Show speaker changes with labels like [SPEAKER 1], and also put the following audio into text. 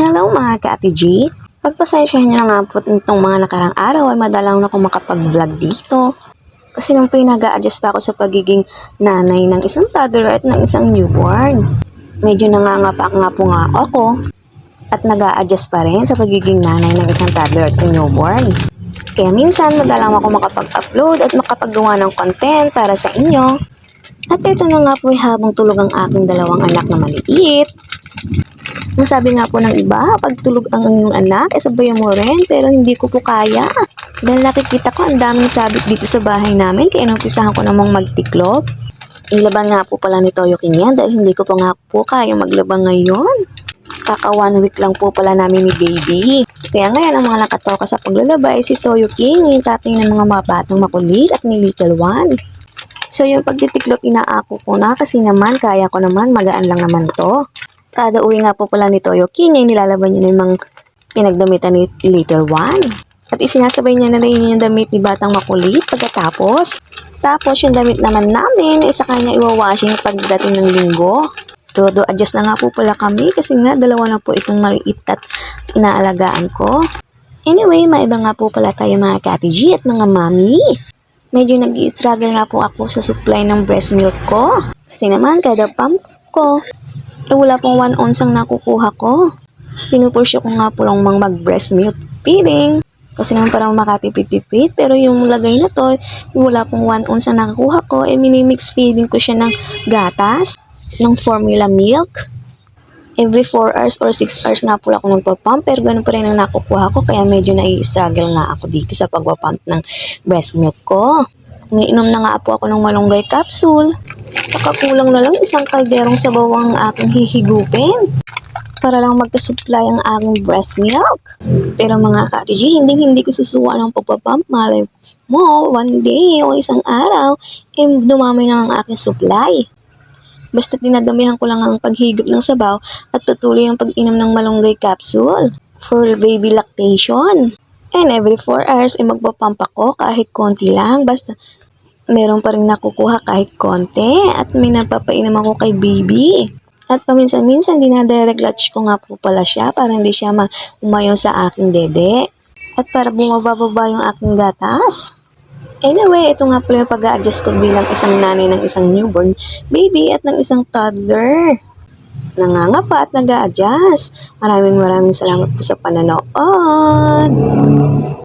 [SPEAKER 1] Hello mga ka-Ate G! Pagpasensyahan niyo na nga po itong mga nakarang araw ay madalang na akong makapag-vlog dito. Kasi nung pinag adjust pa ako sa pagiging nanay ng isang toddler at ng isang newborn. Medyo nangangapa nga po nga ako at nag adjust pa rin sa pagiging nanay ng isang toddler at newborn. Kaya minsan madalang ako makapag-upload at makapaggawa ng content para sa inyo. At ito na nga po habang tulog ang aking dalawang anak na maliit. Ang sabi nga po ng iba, pag tulog ang inyong anak, eh sabayan mo rin, pero hindi ko po kaya. Dahil nakikita ko ang daming sabit dito sa bahay namin, kaya inumpisahan ko namang magtiklop. Ilaban nga po pala ni Toyo King yan dahil hindi ko pa nga po kaya maglabang ngayon. Kaka one week lang po pala namin ni baby. Kaya ngayon ang mga nakatoka sa paglalaba ay si Toyo King, yung tatay ng mga mga batang makulit at ni Little One. So yung pagtitiklop inaako ko na kasi naman kaya ko naman magaan lang naman to. Kada uwi nga po pala ni Toyo King nilalaban niya ng mga pinagdamitan ni Little One. At isinasabay niya na rin yung damit ni Batang Makulit pagkatapos. Tapos yung damit naman namin ay sa kanya iwawashing pagdating ng linggo. Todo adjust na nga po pala kami kasi nga dalawa na po itong maliit at inaalagaan ko. Anyway, maiba nga po pala tayo mga Kati G at mga mami. Medyo nag struggle nga po ako sa supply ng breast milk ko. Kasi naman kada pump ko, eh wala pong 1 ounce ang nakukuha ko. Pinupursyo ko nga po lang mang mag breast milk feeding. Kasi naman parang makatipid-tipid. Pero yung lagay na to, wala pong 1 ounce ang nakukuha ko, eh minimix feeding ko siya ng gatas, ng formula milk. Every 4 hours or 6 hours nga po ako nagpa-pump, pero ganun pa rin ang nakukuha ko, kaya medyo nai-struggle nga ako dito sa pagpa-pump ng breast milk ko. Umiinom na nga po ako ng malunggay capsule. Saka kulang na lang isang kalderong sabaw ang aking hihigupin para lang magka-supply ang aking breast milk. Pero mga ka-TG, hindi hindi ko susuwa ng pagpapump. Malay mo, one day o isang araw, eh dumami na ang aking supply. Basta dinadamihan ko lang ang paghigop ng sabaw at tutuloy ang pag-inom ng malunggay capsule for baby lactation. And every 4 hours ay magpapump ako kahit konti lang. Basta meron pa rin nakukuha kahit konti at may napapainom ako kay baby. At paminsan-minsan dinadirect latch ko nga po pala siya para hindi siya ma- umayaw sa aking dede. At para bumababa yung aking gatas. Anyway, ito nga pala yung pag-a-adjust ko bilang isang nanay ng isang newborn baby at ng isang toddler. Nangangapa at nag-a-adjust. Maraming maraming salamat po sa pananood.